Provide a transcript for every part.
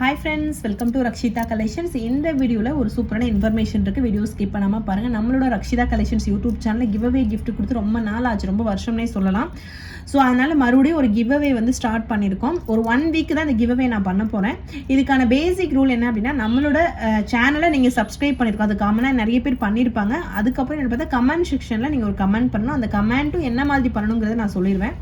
Hi friends welcome to Rakshitha collections இந்த வீடியோவில் ஒரு சூப்பரான இன்ஃபர்மேஷன் இருக்குது வீடியோ ஸ்கிப் பண்ணாமல் பாருங்கள் நம்மளோட ரக்ஷிதா கலெக்ஷன்ஸ் யூடியூப் சேனலில் கிவ் அவே கிஃப்ட் கொடுத்து ரொம்ப நாள் ஆச்சு. ரொம்ப வருஷம்னே சொல்லலாம். ஸோ அதனால் மறுபடியும் ஒரு கிவ் அவே வந்து ஸ்டார்ட் பண்ணியிருக்கோம் ஒரு ஒன் வீக் தான் இந்த கிவ் அவே நான் பண்ண போகிறேன் இதுக்கான பேசிக் ரூல் என்ன அப்படின்னா நம்மளோட சேனலை நீங்கள் சப்ஸ்கிரைப் பண்ணியிருக்கோம் அது காமனாக நிறைய பேர் பண்ணியிருப்பாங்க அதுக்கப்புறம் என்ன பார்த்தா கமெண்ட் செக்ஷனில் நீங்கள் ஒரு கமெண்ட் பண்ணணும். அந்த கமெண்ட்டும் என்ன மாதிரி பண்ணணுங்கிறத நான் சொல்லிடுவேன்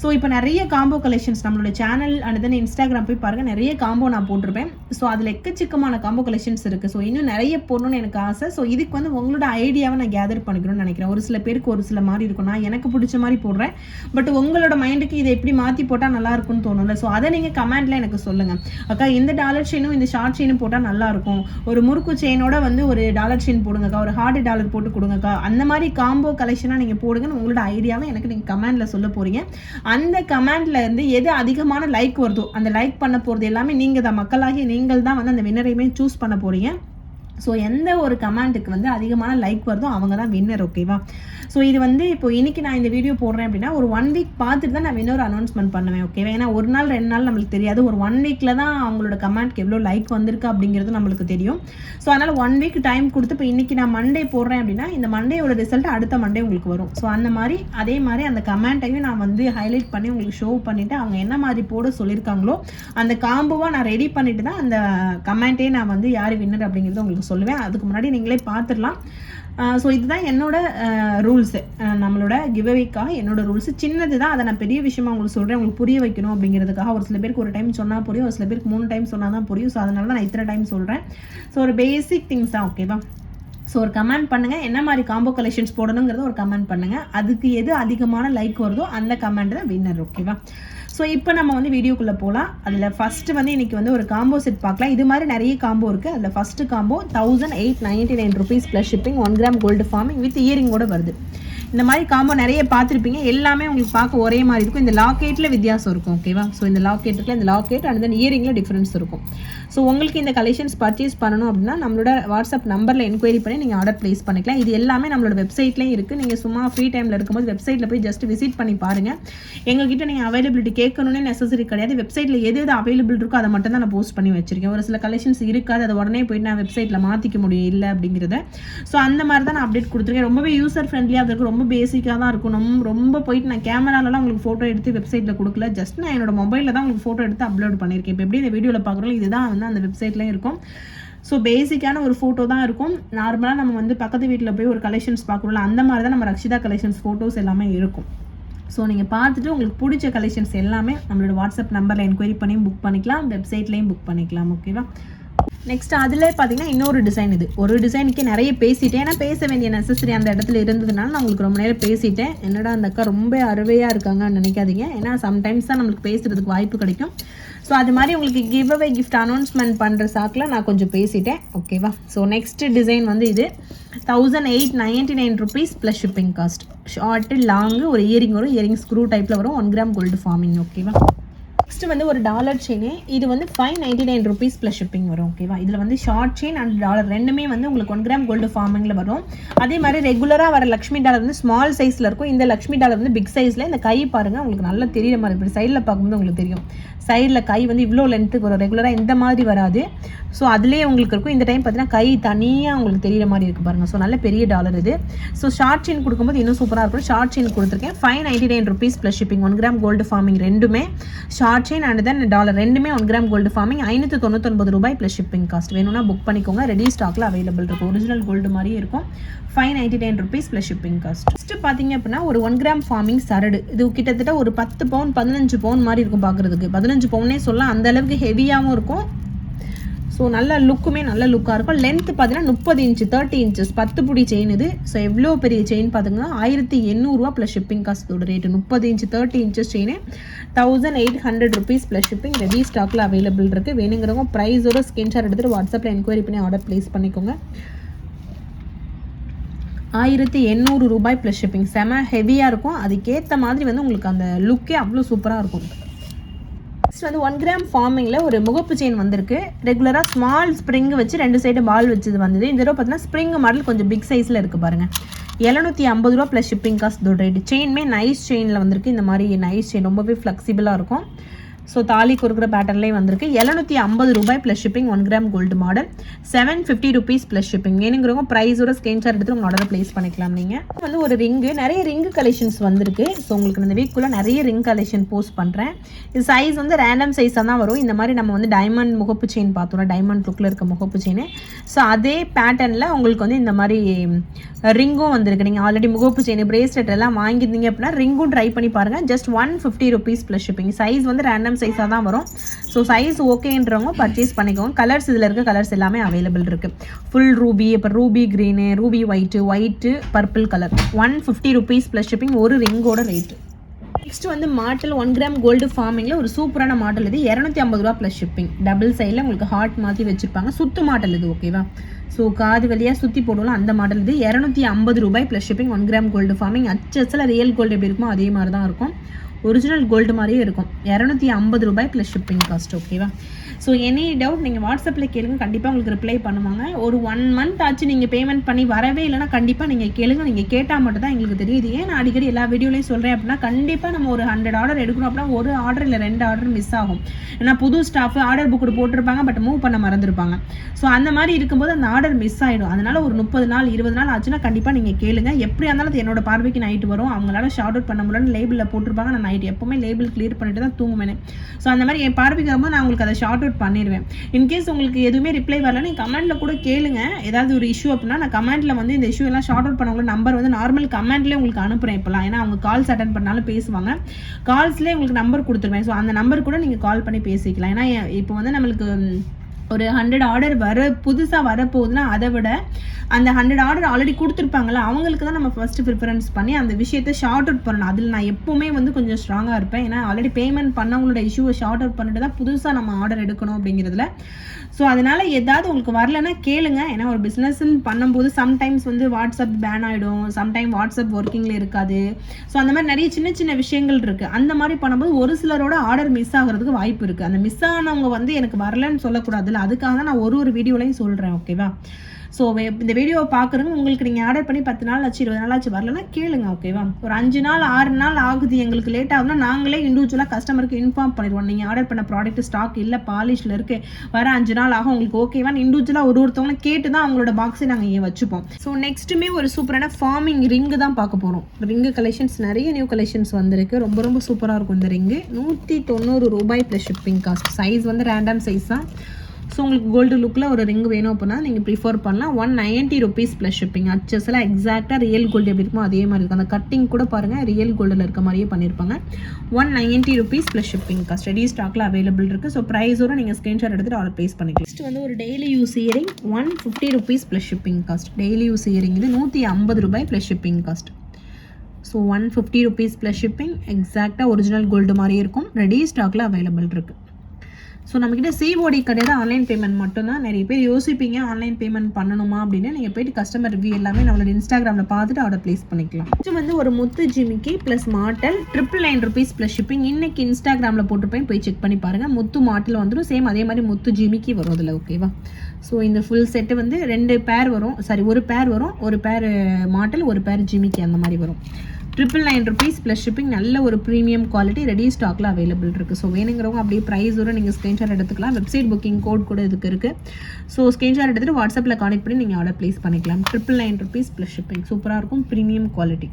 ஸோ இப்போ நிறைய காம்போ கலெக்ஷன்ஸ் நம்மளோட சேனல் அண்ட் தென் இன்ஸ்டாகிராம் போய் பாருங்கள் நிறைய காம்போ நான் போட்டிருப்பேன். ஸோ அதில் எக்கச்சக்கமான காம்போ கலெக்ஷன்ஸ் இருக்குது ஸோ இன்னும் நிறைய போடணும்னு எனக்கு ஆசை. ஸோ இதுக்கு வந்து உங்களோட ஐடியாவை நான் கேதர் பண்ணிக்கணும்னு நினைக்கிறேன். ஒரு சில பேருக்கு ஒரு சில மாதிரி இருக்கும். நான் எனக்கு பிடிச்ச மாதிரி போடுறேன். பட் உங்களோட மைண்டுக்கு இதை எப்படி மாற்றி போட்டால் நல்லா இருக்கும்னு தோணும்ல. ஸோ அதை நீங்கள் கமெண்ட்டில் எனக்கு சொல்லுங்கள் அக்கா இந்த டாலர் செயினும் இந்த ஷார்ட் செயினும் போட்டால் நல்லா இருக்கும். ஒரு முறுக்கு செயினோட வந்து ஒரு டாலர் செயின் போடுங்கக்கா. ஒரு ஹார்ட் டாலர் போட்டு கொடுங்கக்கா. அந்த மாதிரி காம்போ கலெக்ஷனாக நீங்கள் போடுங்கன்னு உங்களோட ஐடியாவை எனக்கு நீங்கள் கமெண்ட்டில் சொல்ல போகிறீங்க அந்த கமெண்ட்ல இருந்து எது அதிகமான லைக் வருதோ அந்த லைக் பண்ண போகிறது எல்லாமே நீங்கள் தான் மக்களாகி நீங்கள் தான் வந்து அந்த வின்னரையுமே சூஸ் பண்ண போகிறீங்க ஸோ எந்த ஒரு கமெண்ட்டுக்கு வந்து அதிகமான லைக் வருதோ அவங்க தான் வின்னர் ஓகேவா ஸோ இது வந்து இப்போ இன்னைக்கு நான் இந்த வீடியோ போடுறேன் அப்படின்னா ஒரு ஒன் வீக் பார்த்துட்டு தான் நான் வின்னர் அனௌன்ஸ்மெண்ட் பண்ணுவேன் ஓகேவா ஏன்னா ஒரு நாள் ரெண்டு நாள் நம்மளுக்கு தெரியாது. ஒரு ஒன் வீக்கில் தான் அவங்களோட கமெண்ட்க்கு எவ்வளோ லைக் வந்திருக்கு அப்படிங்கிறது நம்மளுக்கு தெரியும். ஸோ அதனால் ஒன் வீக் டைம் கொடுத்து இப்போ இன்னைக்கு நான் மண்டே போடுறேன் அப்படின்னா இந்த மண்டேயோட ரிசல்ட் அடுத்த மண்டே உங்களுக்கு வரும். ஸோ அந்த மாதிரி அதே மாதிரி அந்த கமெண்ட்டையும் நான் வந்து ஹைலைட் பண்ணி உங்களுக்கு ஷோ பண்ணிவிட்டு அவங்க என்ன மாதிரி போட சொல்லியிருக்காங்களோ அந்த காம்போவாக நான் ரெடி பண்ணிட்டு தான் அந்த கமெண்ட்டே நான் வந்து யார் வின்னர் அப்படிங்கிறது உங்களுக்கு சொல்லுவேன். அதுக்கு முன்னாடி நீங்களே பார்த்துடலாம். ஸோ இதுதான் என்னோட ரூல்ஸு நம்மளோட கிவ்அவேக்காக என்னோட ரூல்ஸ் சின்னது தான். அதை நான் பெரிய விஷயமா உங்களுக்கு சொல்கிறேன் உங்களுக்கு புரிய வைக்கணும் அப்படிங்கிறதுக்காக ஒரு சில பேருக்கு ஒரு டைம் சொன்னால் புரியும். ஒரு சில பேருக்கு மூணு டைம் சொன்னால் தான் புரியும். ஸோ அதனால தான் நான் இத்தனை டைம் சொல்கிறேன் ஸோ ஒரு பேசிக் திங்ஸ் தான் ஓகேவா ஸோ ஒரு கமெண்ட் பண்ணுங்கள் என்ன மாதிரி காம்போ கலெக்ஷன்ஸ் போடணுங்கிறத ஒரு கமெண்ட் பண்ணுங்கள் அதுக்கு எது அதிகமான லைக் வருதோ அந்த கமெண்ட் தான் வின்னர் ஓகேவா ஸோ இப்போ நம்ம வந்து வீடியோக்குள்ளே போகலாம் அதில் ஃபஸ்ட்டு வந்து இன்றைக்கி வந்து ஒரு காம்போ செட் பார்க்கலாம். இது மாதிரி நிறைய காம்போ இருக்குது அதில் first combo thousand eight ninety nine rupees plus shipping one gram gold forming with இயரிங்கோட வருது. இந்த மாதிரி காம்போ நிறைய பார்த்துருப்பீங்க. எல்லாமே உங்களுக்கு பார்க்க ஒரே மாதிரி இருக்கும். இந்த லாக்கெட்டில் வித்தியாசம் இருக்கும் ஓகேவா ஸோ இந்த லாக்கெட் இந்த லாக்கெட் அண்ட் தென் இயரிங்கில் டிஃப்ரென்ஸ் இருக்கும். ஸோ உங்களுக்கு இந்த கலெக்ஷன்ஸ் பர்ச்சேஸ் பண்ணணும் அப்படின்னா நம்மளோட வாட்ஸ்அப் நம்பரில் என்கொயரி பண்ணி நீங்கள் ஆர்டர் ப்ளேஸ் பண்ணிக்கலாம். இது எல்லாமே நம்மளோட வெப்சைட்லேயும் இருக்குது நீங்கள் சும்மா ஃப்ரீ டைமில் இருக்கும்போது வெப்சைட்டில் போய் ஜஸ்ட் விசிட் பண்ணி பாருங்கள் எங்ககிட்ட நீங்கள் அவைலபிலிட்டி கேட்கணும்னே நெசசரி கிடையாது. வெப்சைட்டில் எது எது அவைலபிள் இருக்கோ அதை மட்டும் தான் நான் போஸ்ட் பண்ணி வச்சிருக்கேன். ஒரு சில கலெக்ஷன்ஸ் இருக்காது. அதை உடனே போயிட்டு நான் வெப்சைட்டில் மாற்றிக்க முடியும் இல்லை அப்படிங்கிறத. ஸோ அந்த மாதிரி தான் நான் அப்டேட் கொடுத்துருக்கேன். ரொம்பவே யூசர் ஃப்ரெண்ட்லியாக இருக்கும். ரொம்ப பேசிக்காக தான் இருக்கும் ரொம்ப ரொம்ப போயிட்டு நான் கேமராலலாம் உங்களுக்கு ஃபோட்டோ எடுத்து வெப்சைட்டில் கொடுக்கல. ஜஸ்ட் நான் என்னோட மொபைலில் தான் உங்களுக்கு ஃபோட்டோ எடுத்து அப்லோட் பண்ணியிருக்கேன். இப்போ எப்படி இந்த வீடியோவில் பார்க்குறோம் இதுதான் வந்து அந்த வெப்சைட்லேயும் இருக்கும். ஸோ பேசிக்கான ஒரு ஃபோட்டோ தான் இருக்கும். நார்மலாக நம்ம வந்து பக்கத்து வீட்டில் போய் ஒரு கலெக்ஷன்ஸ் பார்க்குறோம்ல அந்த மாதிரி தான் நம்ம ரக்ஷிதா கலெக்ஷன்ஸ் ஃபோட்டோஸ் எல்லாமே இருக்கும். ஸோ நீங்கள் பார்த்துட்டு உங்களுக்கு பிடிச்ச கலெக்ஷன்ஸ் எல்லாமே நம்மளோட வாட்ஸ்அப் நம்பரில் என்கொயரி பண்ணி புக் பண்ணிக்கலாம். வெப்சைட்லேயும் புக் பண்ணிக்கலாம் ஓகேவா நெக்ஸ்ட் அதில் பார்த்தீங்கன்னா இன்னொரு டிசைன் இது. ஒரு டிசைனுக்கே நிறைய பேசிட்டேன். ஏன்னா பேச வேண்டிய நெசசரி அந்த இடத்துல இருந்ததுனால நான் உங்களுக்கு ரொம்ப நேரம் பேசிட்டேன். என்னடா அந்த அக்கா ரொம்ப அருவையாக இருக்காங்கன்னு நினைக்காதீங்க. ஏன்னா சம்டைம்ஸ் தான் நம்மளுக்கு பேசுகிறதுக்கு வாய்ப்பு கிடைக்கும். ஸோ அது மாதிரி உங்களுக்கு கிவ் அவே கிஃப்ட் அனௌன்ஸ்மெண்ட் பண்ணுற சாக்கில் நான் கொஞ்சம் பேசிட்டேன். ஓகேவா ஸோ நெக்ஸ்ட் டிசைன் வந்து இது. Thousand eight ninety nine rupees plus shipping cost short long ஒரு இயரிங் வரும். இயரிங் ஸ்க்ரூ டைப்பில் வரும். ஒன் கிராம் கோல்டு ஃபார்மிங் ஓகேவா நெக்ஸ்ட் வந்து ஒரு டாலர் செயின் இது வந்து five ninety nine rupees plus shipping வரும் ஓகேவா இதில் வந்து ஷார்ட் செயின் அண்ட் டாலர் ரெண்டுமே வந்து உங்களுக்கு ஒன் கிராம் கோல்டு ஃபார்மிங்கில் வரும். அதே மாதிரி ரெகுலராக வர லக்ஷ்மி டாலர் வந்து ஸ்மால் சைஸில் இருக்கும். இந்த லக்ஷ்மி டாலர் வந்து பிக் சைஸில் இந்த கை பாருங்கள் உங்களுக்கு நல்லா தெரியுற மாதிரி இப்படி சைடில் பார்க்கும்போது உங்களுக்கு தெரியும். சைடில் கை வந்து இவ்வளோ லென்த்துக்கு வரும். ரெகுலராக இந்த மாதிரி வராது. ஸோ அதுலேயே உங்களுக்கு இருக்கும். இந்த டைம் பார்த்தீங்கன்னா கை தனியாக உங்களுக்கு தெரியுற மாதிரி இருக்குது பாருங்கள் ஸோ நல்ல பெரிய டாலர் இது. ஸோ ஷார்ட் செயின் கொடுக்கும்போது இன்னும் சூப்பராக இருக்கும். ஷார்ட் செயின் கொடுத்துருக்கேன். Five ninety nine rupees plus shipping one gram gold forming ரெண்டுமே. Short chain and then dollar ரெண்டுமே ஒன் கிராம் கோல்டு ஃபார்மிங் ஐநூற்றி தொண்ணூத்தொன்பது ரூபாய் ப்ளஸ் ஷிப்பிங் காஸ்ட் வேணும்னா புக் பண்ணிக்கோங்க. ரெடி ஸ்டாக்ல அவைலபிள் இருக்கும். ஒரிஜினல் கோல்டு மாதிரியே இருக்கும். Five ninety nine rupees plus shipping cost first பார்த்தீங்க அப்படின்னா ஒரு ஒன் கிராம் ஃபார்மிங் சரடு. இது கிட்டத்தட்ட ஒரு பத்து பவுன் பதினஞ்சு பவுன் மாதிரி இருக்கும் பார்க்குறதுக்கு பதினஞ்சு பவுனே சொல்லலாம். அந்த அளவுக்கு ஹெவியாகவும் இருக்கும். ஸோ நல்ல லுக்குமே நல்ல லுக்காக இருக்கும். லென்த் பார்த்தீங்கன்னா முப்பது இன்ச்சு தேர்ட்டி இன்ச்சஸ் பத்து புடி செயின் இது. ஸோ எவ்வளோ பெரிய செயின் பார்த்தீங்கன்னா ஆயிரத்தி எண்ணூறுரூவா ப்ளஸ் ஷிப்பிங் காஸ்ட்டோட ரேட்டு முப்பது inch thirty inches chain thousand eight hundred rupees plus shipping ready ஸ்டாக்கில் அவைலபிள் இருக்குது வேணுங்கிறவங்க ப்ரைஸோட ஸ்கிரீன்ஷாட் எடுத்துகிட்டு வாட்ஸ்அப்பில் என்கொயரி பண்ணி ஆர்டர் ப்ளேஸ் பண்ணிக்கோங்க. ஆயிரத்தி எண்ணூறு ரூபாய் ப்ளஸ் ஷிப்பிங் செம ஹெவியாக இருக்கும். அதுக்கேற்ற மாதிரி வந்து உங்களுக்கு அந்த லுக்கே அவ்வளோ சூப்பராக இருக்கும். நெக்ஸ்ட் வந்து ஒன் கிராம் ஃபார்மிங்கில் ஒரு முகப்பு செயின் வந்திருக்கு. ரெகுலராக ஸ்மால் ஸ்ப்ரிங் வச்சு ரெண்டு சைடு பால் வச்சது வந்தது. இந்த தடவை பார்த்தீங்கன்னா ஸ்ப்ரிங் மாடல் கொஞ்சம் பிக் சைஸில் இருக்குது பாருங்கள் எழுநூற்றி ஐம்பது ரூபா ப்ளஸ் ஷிப்பிங் காஸ்ட் ரேட் செயின்மே நைஸ் செயினில் வந்திருக்கு. இந்த மாதிரி நைஸ் செயின் ரொம்பவே ஃப்ளெக்சிபிளாக இருக்கும். ஸோ தாலி கொடுக்குற பேட்டர்லேயே வந்திருக்கு. எழுநூற்றி ஐம்பது ரூபாய் plus shipping one gram gold model seven fifty rupees plus shipping வேணுங்கிறவங்க ப்ரைஸோட ஸ்க்ரீன்ஷாட் எடுத்து உங்கள் ஆர்டர் ப்ளேஸ் பண்ணிக்கலாம் நீங்கள் வந்து ஒரு ரிங்கு நிறைய ரிங்கு கலெக்ஷன்ஸ் வந்திருக்கு. ஸோ உங்களுக்கு இந்த வீக்குள்ளே நிறைய ரிங் கலெக்ஷன் போஸ்ட் பண்ணுறேன் இது சைஸ் வந்து ரேண்டம் சைஸாக தான் வரும். இந்த மாதிரி நம்ம வந்து டைமண்ட் முகப்பு செயின் பார்த்தோம்னா டைமண்ட் லுக்கில் இருக்க முகப்பு செயின் ஸோ அதே பேட்டர்னில் உங்களுக்கு வந்து இந்த மாதிரி ரிங்கும் வந்திருக்கு. நீங்கள் ஆல்ரெடி முகப்பு செயின் பிரேஸ்லெட் எல்லாம் வாங்கியிருந்தீங்க அப்படின்னா ரிங்கும் ட்ரை பண்ணி பாருங்கள் just one fifty rupees plus shipping size வந்து ரேண்டம் சைஸாக தான் வரும். ஸோ சைஸ் ஓகேன்றவங்க பர்ச்சேஸ் பண்ணிக்கோங்க. கலர்ஸ் இதில் இருக்க கலர்ஸ் எல்லாமே அவைலபிள் இருக்குது ஃபுல் ரூபி இப்போ ruby green ruby white white purple colour one fifty rupees plus shipping ஒரு ரிங்கோட ரேட்டு நெக்ஸ்ட் வந்து மாடல் ஒன் கிராம் கோல்டு ஃபார்மிங்கில் ஒரு சூப்பரான மாடல் இது. இரநூத்தி ஐம்பது ரூபா ப்ளஸ் ஷிப்பிங் டபுள் சைடில் உங்களுக்கு ஹார்ட் மாற்றி வச்சுருப்பாங்க. சுத்து மாடல் இது ஓகேவா ஸோ காது வழியாக சுற்றி போடுவோம் அந்த மாடல் இது. இரநூத்தி ஐம்பது ரூபாய் plus shipping one gram gold forming அச்சஸில் real gold எப்படி இருக்குமோ அதே மாதிரி தான் இருக்கும். ஒரிஜினல் கோல்டு மாதிரியே இருக்கும். இரநூத்தி ஐம்பது ரூபாய் ப்ளஸ் ஷிப்பிங் காஸ்ட் ஓகேவா ஸோ எனி டவுட் நீங்கள் வாட்ஸ்அப்பில் கேளுங்க. கண்டிப்பாக உங்களுக்கு ரிப்ளை பண்ணுவாங்க. ஒரு ஒன் மந்த் ஆச்சு நீங்கள் பேமெண்ட் பண்ணி வரவே இல்லைன்னா கண்டிப்பாக நீங்கள் கேளுங்க. நீங்கள் கேட்டால் மட்டும் தான் எங்களுக்கு தெரியுது. ஏன் நான் அடிக்கடி எல்லா வீடியோலையும் சொல்கிறேன் அப்படின்னா கண்டிப்பாக நம்ம ஒரு ஹண்ட்ரட் ஆர்டர் எடுக்கணும் அப்படின்னா ஒரு ஆர்டர் இல்லை ரெண்டு ஆர்டர் மிஸ் ஆகும். ஏன்னா புது ஸ்டாஃப் ஆர்டர் புக் போட்டிருப்பாங்க பட் மூவ் பண்ண மறந்துருப்பாங்க. ஸோ அந்த மாதிரி இருக்கும்போது அந்த ஆர்டர் மிஸ் ஆகிடும் அதனால் ஒரு முப்பது நாள் இருபது நாள் ஆச்சுன்னா கண்டிப்பாக நீங்கள் கேளுங்க. எப்படியா இருந்தாலும் அது என்னோட பார்வைக்கு நைட்டு வரும். அவங்களால ஷார்ட் அவுட் பண்ண முடியலன்னு லேபிளில் போட்டிருப்பாங்க. நான் நைட் எப்போவுமே லேபிள் கிளியர் பண்ணிட்டு தான் தூங்குவேன். ஸோ அந்த மாதிரி என் பார்வைக்கு வரும்போது நான் உங்களுக்கு அதை ஷார்ட் அவுட் பண்ணிடுவேன் இன்கேஸ் உங்களுக்கு எதுவுமே ரிப்ளை வரல நீங்கள் கமெண்ட்டில் கூட கேளுங்க. ஏதாவது ஒரு இஷ்யூ அப்படின்னா நான் கமெண்ட்டில் வந்து இந்த இஷ்யூ எல்லாம் ஷார்ட் அவுட் பண்ணவங்கள நம்பர் வந்து நார்மல் கமெண்ட்லேயே உங்களுக்கு அனுப்புகிறேன் இப்போலாம். ஏன்னா அவங்க கால்ஸ் அட்டன் பண்ணாலும் பேசுவாங்க. கால்ஸ்லேயே உங்களுக்கு நம்பர் கொடுத்துருவேன். ஸோ அந்த நம்பர் கூட நீங்கள் கால் பண்ணி பேசிக்கலாம். ஏன்னா இப்போ வந்து நம்மளுக்கு ஒரு ஹண்ட்ரட் ஆர்டர் வர புதுசாக வரப்போகுதுன்னா அதை விட அந்த ஹண்ட்ரட் ஆர்டர் ஆல்ரெடி கொடுத்துருப்பாங்களா அவங்களுக்கு தான் நம்ம ஃபஸ்ட்டு ப்ரிஃபரன்ஸ் பண்ணி அந்த விஷயத்தை ஷார்ட் அவுட் பண்ணணும். அதில் நான் எப்போவுமே வந்து கொஞ்சம் ஸ்ட்ராங்காக இருப்பேன். ஏன்னா ஆல்ரெடி பேமெண்ட் பண்ணவங்களோட இஷ்யூவை ஷார்ட் அவுட் பண்ணிட்டு தான் புதுசாக நம்ம ஆர்டர் எடுக்கணும் அப்படிங்கிறதுல. ஸோ அதனால் ஏதாவது உங்களுக்கு வரலன்னா கேளுங்க. ஏன்னா ஒரு பிஸ்னஸ்ன்னு பண்ணும்போது சம்டைம்ஸ் வந்து வாட்ஸ்அப் பேன் ஆகிடும் சம்டைம் வாட்ஸ்அப் ஒர்க்கிங்கில் இருக்காது. ஸோ அந்த மாதிரி நிறைய சின்ன சின்ன விஷயங்கள் இருக்குது அந்த மாதிரி பண்ணும்போது ஒரு சிலரோட ஆர்டர் மிஸ் ஆகிறதுக்கு வாய்ப்பு இருக்குது அந்த மிஸ் ஆனவங்க வந்து எனக்கு வரலன்னு சொல்லக்கூடாதுல்ல. அதுக்காக தான் நான் ஒரு ஒரு வீடியோலையும் சொல்கிறேன் ஓகேவா ஸோ இந்த வீடியோவை பார்க்குறவங்க உங்களுக்கு நீங்கள் ஆர்டர் பண்ணி பத்து நாள் ஆச்சு இருபது நாள் ஆச்சு வரலன்னா கேளுங்க ஓகேவா ஒரு அஞ்சு நாள் ஆறு நாள் ஆகுது எங்களுக்கு லேட் ஆகுதுன்னா நாங்களே இண்டிவிஜுவலாக கஸ்டமருக்கு இன்ஃபார்ம் பண்ணிடுவோம். நீங்கள் ஆர்டர் பண்ண ப்ராடக்ட் ஸ்டாக் இல்லை பாலிஷில் இருக்கு வர அஞ்சு நாள் ஆகும் உங்களுக்கு ஓகேவா இண்டிவிஜுவலாக ஒரு ஒருத்தவங்களும் கேட்டு தான் அவங்களோட பாக்ஸை நாங்கள் இங்கே வச்சுப்போம். ஸோ நெக்ஸ்ட்டுமே ஒரு சூப்பரான ஃபார்மிங் ரிங்கு தான் பார்க்க போகிறோம் ரிங்கு கலெக்ஷன்ஸ் நிறைய நியூ கலெக்ஷன்ஸ் வந்திருக்கு. ரொம்ப ரொம்ப சூப்பராக இருக்கும் இந்த ரிங்கு நூற்றி தொண்ணூறு ரூபாய் ப்ளஸ் ஷிப்பிங் காஸ்ட் சைஸ் வந்து ரேண்டம் சைஸ் தான். ஸோ உங்களுக்கு கோல்டு லுக்கில் ஒரு ரிங் வேணும் அப்படின்னா நீங்கள் ப்ரிஃபர் பண்ணலாம். One ninety rupees plus shipping அச்சஸில் எக்ஸாக்டாக ரியல் கோல்டு எப்படி இருக்குமோ அதே மாதிரி இருக்கும். அந்த கட்டிங் கூட பாருங்கள் ரியல் கோல்டில் இருக்க மாதிரியே பண்ணியிருப்பாங்க. One ninety rupees plus shipping cost ready ஸ்டாக்கில் அவைலபிள் இருக்குது ஸோ ப்ரைஸோட நீங்கள் ஸ்க்ரீன்ஷாட் எடுத்துகிட்டு ஆர்டர் பேஸ் பண்ணிக்கலாம். நெக்ஸ்ட் வந்து ஒரு daily use earring one fifty rupees plus shipping cost daily use earring இது நூற்றி ஐம்பது ரூபாய் plus shipping cost so one fifty rupees plus shipping எக்ஸாக்டாக ஒரிஜினல் கோல்டு மாதிரியே இருக்கும். ரெடி ஸ்டாக்கில் அவைலபிள் இருக்குது ஸோ நம்மக்கிட்ட சிஓடி கிடையாது. ஆன்லைன் பேமெண்ட் மட்டும்தான். நிறைய பேர் யோசிப்பீங்க ஆன்லைன் பேமெண்ட் பண்ணணுமா? அப்படின்னு. நீங்கள் போயிட்டு கஸ்டமர் ரிவ்யூ எல்லாமே நம்மளோட இன்ஸ்டாகிராமில் பார்த்துட்டு ஆர்டர் ப்ளேஸ் பண்ணிக்கலாம். இது வந்து ஒரு முத்து ஜிமிக்கி plus மாட்டல் triple nine rupees plus shipping இன்னைக்கு இன்ஸ்டாகிராமில் போட்டிருப்பேன். போய் செக் பண்ணி பாருங்கள் முத்து மாட்டில் வந்துடும் சேம் அதே மாதிரி முத்து ஜிமிக்கி வரும் அதில் ஓகேவா ஸோ இந்த ஃபுல் செட்டு வந்து ரெண்டு பேர் வரும். சாரி ஒரு பேர் வரும். ஒரு பேர் மாட்டல் ஒரு பேர் ஜிமிக்கி அந்த மாதிரி வரும். Triple nine rupees plus shipping நல்ல ஒரு ப்ரீமியம் குவாலிட்டி ரெடி ஸ்டாக்கில் அவைலபிள் இருக்குது ஸோ வேணுங்கிறவங்க அப்படியே ப்ரைஸோட நீங்கள் ஸ்க்ரீன்ஷாட் எடுத்துக்கலாம். வெப்சைட் புக்கிங் கோட் கூட இதுக்கு இருக்குது ஸோ ஸ்க்ரீன்ஷாட் எடுத்துகிட்டு வாட்ஸ்அப்பில் கான்டெக்ட் பண்ணி நீங்கள் ஆர்டர் ப்ளேஸ் பண்ணிக்கலாம். Triple nine rupees plus shipping சூப்பராக இருக்கும். ப்ரீமியம் குவாலிட்டி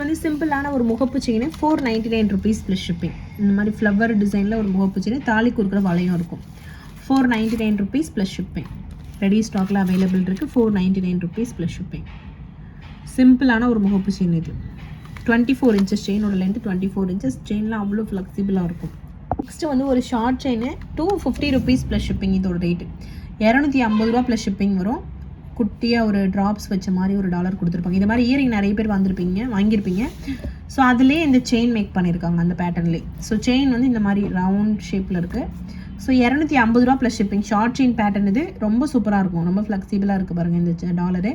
வந்து சிம்பிளான ஒரு முகப்பு chain four ninety nine rupees plus shipping இந்த மாதிரி ஃப்ளவர் டிசைனில் ஒரு முகப்பு செயின் தாலி கொடுக்குற வளையம் இருக்கும். Four ninety nine rupees plus shipping ready ஸ்டாக்கில் அவைலபிள் இருக்குது four ninety nine rupees plus shipping சிம்பிளான ஒரு முகப்பு செயின் இது. டுவெண்ட்டி ஃபோர் இன்ச்சஸ் செயினோட லென்த் டுவெண்ட்டி ஃபோர் இன்ச்சஸ் செயின்லாம் அவ்வளோ ஃப்ளெக்சிபிளாக இருக்கும். நெக்ஸ்ட்டு வந்து ஒரு short chain two fifty rupees plus shipping இதோட ரேட்டு இரநூத்தி ஐம்பது ரூபா ப்ளஸ் ஷிப்பிங் வரும். குட்டியாக ஒரு ட்ராப்ஸ் வச்ச மாதிரி ஒரு டாலர் கொடுத்துருப்பாங்க. இந்த மாதிரி இயரிங் நிறைய பேர் வந்திருப்பீங்க வாங்கியிருப்பீங்க. ஸோ அதுலேயே இந்த செயின் மேக் பண்ணியிருக்காங்க அந்த பேட்டர்ன்லேயே ஸோ செயின் வந்து இந்த மாதிரி ரவுண்ட் ஷேப்பில் இருக்குது ஸோ இரநூத்தி ஐம்பது ரூபா plus shipping short chain pattern இது ரொம்ப சூப்பராக இருக்கும். ரொம்ப ஃப்ளெக்சிபிளாக இருக்குது பாருங்கள் இந்த டாலரு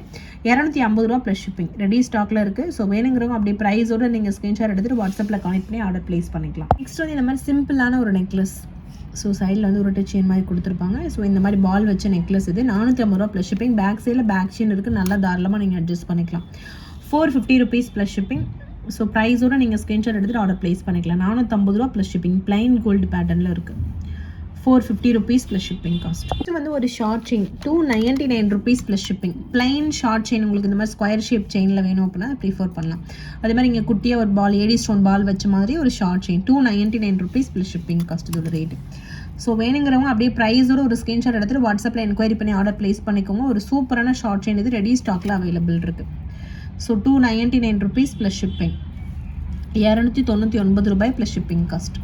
இரநூத்தி ஐம்பது ரூபா ப்ளஸ் ஷிப்பிங் ரெடி ஸ்டாக்கில் இருக்குது ஸோ வேணுங்கிறவங்க அப்படியே ப்ரைஸோட நீங்கள் ஸ்க்ரீன்ஷாட் எடுத்துகிட்டு வாட்ஸ்அப்பில் கனெக்ட் பண்ணி ஆர்டர் ப்ளேஸ் பண்ணிக்கலாம். நெக்ஸ்ட் வந்து இந்த மாதிரி சிம்பிளான ஒரு நெக்லஸ் ஸோ சைடில் வந்து ஒரு செயின் மாதிரி கொடுத்துருப்பாங்க. ஸோ இந்த மாதிரி பால் வச்ச நெக்லஸ் இது. நானூற்றி ஐம்பது ரூபா ப்ளஸ் ஷிப்பிங் பேக் சைடில் பேக் செயின் இருக்குது நல்லா தாராளமாக நீங்கள் அட்ஜஸ்ட் பண்ணிக்கலாம். Four fifty rupees plus shipping so ப்ரைஸோட நீங்கள் ஸ்க்ரீன்ஷாட் எடுத்துகிட்டு ஆர்டர் ப்ளேஸ் பண்ணிக்கலாம். நானூற்றம்பது ரூபா ப்ளஸ் ஷிப்பிங் ப்ளைன் கோல்டு பேட்டர்னில் இருக்குது four fifty rupees plus shipping cost இது வந்து ஒரு short chain two ninety nine rupees plus shipping plain short chain உங்களுக்கு இந்த மாதிரி ஸ்கொயர் ஷேப் செயினில் வேணும் அப்படின்னா ப்ரிஃபர் பண்ணலாம். அதே மாதிரி இங்கே குட்டியாக ஒரு பால் ஏடி ஸ்டோன் பால் வச்ச மாதிரி ஒரு short chain two ninety nine rupees plus shipping cost இதோட ரேட்டு ஸோ வேணுங்கிறவங்க அப்படியே ப்ரைஸோட ஒரு ஸ்க்ரீன்ஷாட் எடுத்துட்டு வாட்ஸ்அப்பில் என்கொயரி பண்ணி ஆர்டர் ப்ளேஸ் பண்ணிக்கோங்க. ஒரு சூப்பரான ஷார்ட் செயின் இது ரெடி ஸ்டாக்கில் அவைலபிள் இருக்குது so two ninety nine rupees plus shipping இரநூத்தி தொண்ணூற்றி ஒன்பது ரூபாய் ப்ளஸ் ஷிப்பிங் காஸ்ட்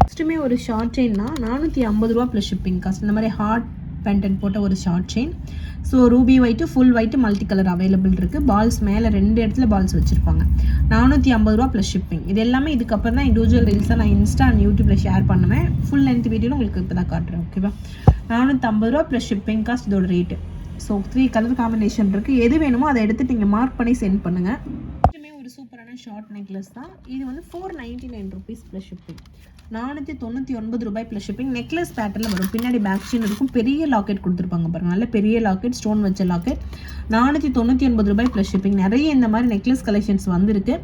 நெக்ஸ்ட்டுமே ஒரு ஷார்ட் செயின்னா நானூற்றி ஐம்பது ரூபா ப்ளஸ் ஷிப்பிங் காஸ்ட் இந்த மாதிரி ஹார்ட் பேண்டன் போட்ட ஒரு short chain so ruby white full white multi colour available இருக்குது பால்ஸ் மேலே ரெண்டு இடத்துல பால்ஸ் வச்சுருப்பாங்க. நானூற்றி ஐம்பது ரூபா ப்ளஸ் ஷிப்பிங் இது எல்லாமே இதுக்கப்புறம் தான் இண்டிவிஜுவல் ரீல்ஸாக நான் இன்ஸ்டா அண்ட் யூடியூப்பில் ஷேர் பண்ணுவேன். ஃபுல் லென்த் வீடியோவில் உங்களுக்கு இப்போ தான் காட்டுறேன் ஓகேவா நானூற்றம்பது ரூபா ப்ளஸ் ஷிப்பிங் காஸ்ட் இதோட rate so three colour combination இருக்குது எது வேணுமோ அதை எடுத்து நீங்கள் மார்க் பண்ணி சென்ட் பண்ணுங்கள் ஒரு சூப்பரான ஷார்ட் நெக்லஸ் தான். இது வந்து four ninety nine rupees plus shipping நானூற்றி தொண்ணூற்றி ஒன்பது ரூபாய் ப்ளஸ் ஷிப்பிங் நெக்லஸ் பேட்டர்னில் வரும். பின்னாடி பேக் சீன் இருக்கும். பெரிய லாக்கெட் கொடுத்துருப்பாங்க பாருங்க. நல்ல பெரிய லாக்கெட் ஸ்டோன் வச்ச லாக்கெட் நானூற்றி தொண்ணூற்றி ஒன்பது ரூபாய் ப்ளஸ் ஷிப்பிங் நிறைய இந்த மாதிரி நெக்லஸ் கலெக்ஷன்ஸ் வந்திருக்கு.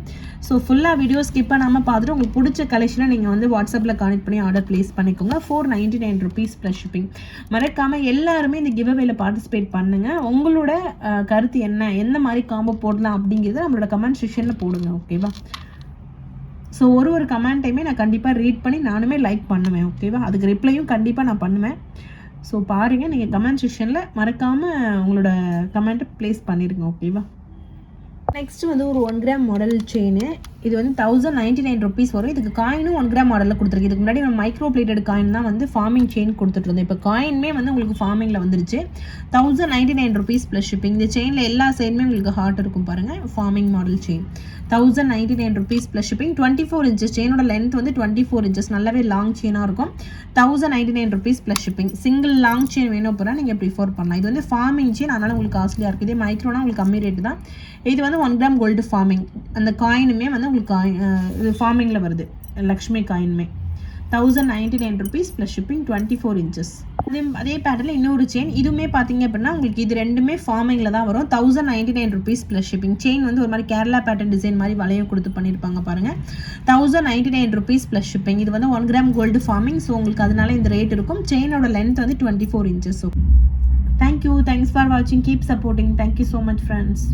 ஸோ ஃபுல்லாக வீடியோ ஸ்கிப் பண்ணாமல் பார்த்துட்டு உங்களுக்கு பிடிச்ச கலெக்ஷனை நீங்கள் வந்து வாட்ஸ்அப்பில் கனெக்ட் பண்ணி ஆர்டர் ப்ளேஸ் பண்ணிக்கோங்க. Four ninety nine rupees plus shipping மறக்காமல் எல்லாருமே இந்த கிவ்அவேல பார்ட்டிசிபேட் பண்ணுங்கள் உங்களோட கருத்து என்ன? எந்த மாதிரி காம்போ போடலாம் அப்படிங்கிறத நம்மளோட கமெண்ட் செக்ஷனில் போடுங்க. ஓகேவா ஸோ ஒரு ஒரு கமெண்ட்டையுமே நான் கண்டிப்பாக ரீட் பண்ணி நானுமே லைக் பண்ணுவேன் ஓகேவா அதுக்கு ரிப்ளையும் கண்டிப்பாக நான் பண்ணுவேன். ஸோ பாருங்கள் நீங்கள் கமெண்ட் செக்ஷனில் மறக்காமல் உங்களோட கமெண்ட்டை ப்ளேஸ் பண்ணிடுங்க ஓகேவா நெக்ஸ்ட் வந்து ஒரு ஒன் கிராம் மாடல் செயின் இது வந்து தௌசண்ட் நைன்டி நைன் ருபீஸ் வரும். இதுக்கு காயினும் ஒன் கிராம் மாடலில் கொடுத்துருக்கு. இதுக்கு முன்னாடி நம்ம மைக்ரோ பிளேட்டட் காயின் தான் வந்து ஃபார்மிங் செயின் கொடுத்துட்டு இருந்தோம். இப்போ காயின்மே வந்து உங்களுக்கு ஃபார்மிங்கில் வந்துருச்சு. Thousand ninety nine rupees plus shipping இந்த செயினில் எல்லா செயினுமே உங்களுக்கு ஹார்ட் இருக்கும் பாருங்கள் forming model chain thousand ninety nine rupees plus shipping twenty four inches செயினோட length வந்து டுவெண்ட்டி ஃபோர் இன்ச்சஸ் நல்லாவே லாங் செயினாக இருக்கும். Thousand ninety nine rupees plus shipping single long chain வேணும் அப்படின்னா நீங்கள் ப்ரிஃபர் பண்ணலாம். இது வந்து ஃபார்மிங் செயின் அதனால் உங்களுக்கு காஸ்ட்லியாக இருக்குது இதே மைக்ரோனா உங்களுக்கு கம்மி ரேட்டு தான். இது வந்து ஒன் கிராம் கோல்டு ஃபார்மிங் அந்த காயினுமே வந்து உங்களுக்கு இது ஃபார்மிங்கில் வருது. Lakshmi காயின்மே thousand ninety nine rupees plus shipping twenty four inches அதே அதே பேட்டர்னில் இன்னொரு செயின் இதுவுமே பார்த்தீங்க அப்படின்னா உங்களுக்கு இது ரெண்டுமே ஃபார்மிங்கில் தான் வரும். Thousand ninety nine rupees plus shipping chain வந்து ஒரு மாதிரி கேரளா பேட்டர்ன் டிசைன் மாதிரி வளைய கொடுத்து பண்ணியிருப்பாங்க பாருங்கள் thousand ninety nine rupees plus shipping இது வந்து one gram gold forming so உங்களுக்கு அதனால இந்த ரேட் இருக்கும். செயினோட லென்த் வந்து twenty four inches thank you thanks for வாட்சிங் keep supporting thank you so much friends